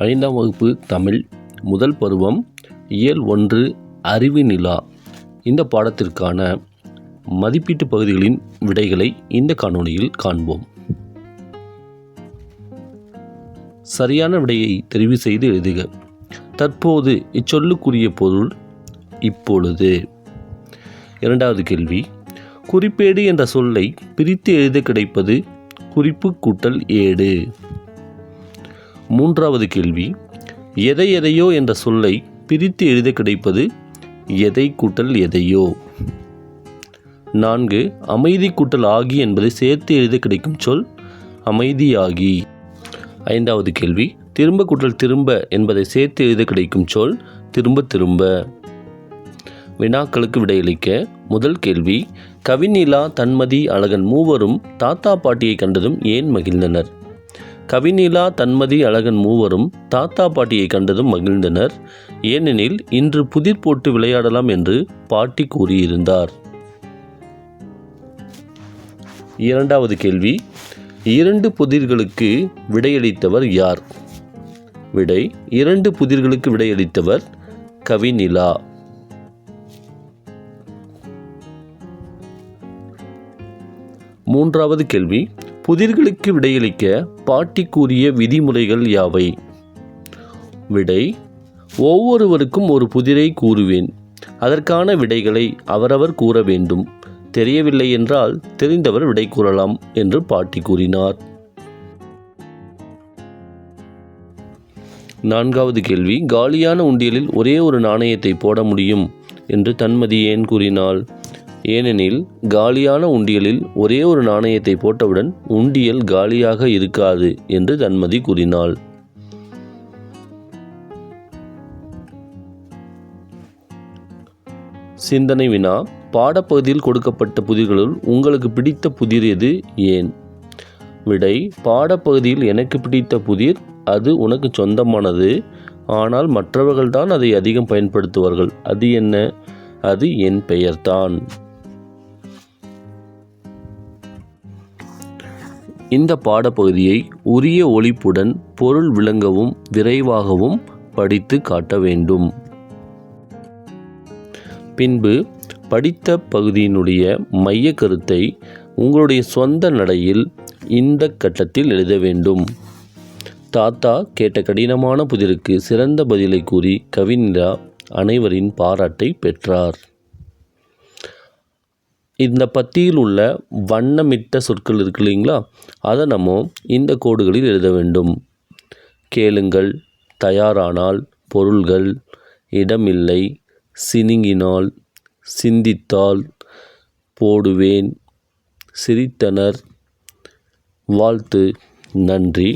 ஐந்தாம் வகுப்பு தமிழ் முதல் பருவம் இயல் ஒன்று அறிவு நிலா. இந்த பாடத்திற்கான மதிப்பீட்டு பகுதிகளின் விடைகளை இந்த காணொளியில் காண்போம். சரியான விடையை தெரிவு செய்து எழுதுக. தற்போது இச்சொல்லுக்குரிய பொருள் இப்பொழுது. இரண்டாவது கேள்வி. குறிப்பேடு என்ற சொல்லை பிரித்து எழுத கிடைப்பது குறிப்பு கூட்டல் ஏடு. மூன்றாவது கேள்வி எதை எதையோ என்ற சொல்லை பிரித்து எழுத கிடைப்பது எதை கூட்டல் எதையோ? நான்கு அமைதி கூட்டல் ஆகி என்பதை சேர்த்து எழுத கிடைக்கும் சொல் அமைதியாகி. ஐந்தாவது கேள்வி திரும்ப கூட்டல் திரும்ப என்பதை சேர்த்து எழுத கிடைக்கும் சொல் திரும்ப திரும்ப. வினாக்களுக்கு விடையளிக்க முதல் கேள்வி கவிநிலா தன்மதி அழகன் மூவரும் தாத்தா பாட்டியை கண்டதும் ஏன் மகிழ்ந்தனர்? கவினிலா தன்மதி அழகன் மூவரும் தாத்தா பாட்டியை கண்டதும் மகிழ்ந்தனர். ஏனெனில் இன்று புதிர் போட்டு விளையாடலாம் என்று பாட்டி கூறியிருந்தார். இரண்டாவது கேள்வி. இரண்டு புதிர்களுக்கு விடையளித்தவர் யார்? விடை இரண்டு புதிர்களுக்கு விடையளித்தவர் கவினிலா மூன்றாவது கேள்வி புதிர்களுக்கு விடையளிக்க பாட்டி கூறிய விதிமுறைகள் யாவை? விடை ஒவ்வொருவருக்கும் ஒரு புதிரை கூறுவேன். அதற்கான விடைகளை அவரவர் கூற வேண்டும். தெரியவில்லை என்றால் தெரிந்தவர் விடை கூறலாம் என்று பாட்டி கூறினார். நான்காவது கேள்வி காலியான உண்டியலில் ஒரே ஒரு நாணயத்தை போட முடியும் என்று தன்மதி ஏன் கூறினாள்? ஏனெனில் காலியான உண்டியலில் ஒரே ஒரு நாணயத்தை போட்டவுடன் உண்டியல் காலியாக இருக்காது என்று தன்மதி கூறினாள். சிந்தனை வினா பாடப்பகுதியில் கொடுக்கப்பட்ட புதிர்களுள் உங்களுக்கு பிடித்த புதிர் எது? ஏன்? விடை பாடப்பகுதியில் எனக்கு பிடித்த புதிர் அது உனக்கு சொந்தமானது. ஆனால் மற்றவர்கள்தான் அதை அதிகம் பயன்படுத்துவார்கள். அது என்ன? அது என் பெயர்தான். இந்த பாடப்பகுதியை உரிய ஒழிப்புடன் பொருள் விளங்கவும் விரைவாகவும் படித்து காட்ட வேண்டும். பின்பு படித்த பகுதியினுடைய மைய கருத்தை உங்களுடைய சொந்த நடையில் இந்த கட்டத்தில் எழுத வேண்டும். தாத்தா கேட்ட கடினமான புதிருக்கு சிறந்த பதிலை கூறி கவிஞரா அனைவரின் பாராட்டை பெற்றார். இந்த பத்தியில் உள்ள வண்ணமிட்ட சொற்கள் இருக்கு இல்லைங்களா? அதை நம்ம இந்த கோடுகளில் எழுத வேண்டும். கேளுங்கள் தயாரானால் பொருள்கள் இடமில்லை சினுங்கினால் சிந்தித்தால் போடுவேன் சிரித்தனர் வாழ்த்து நன்றி.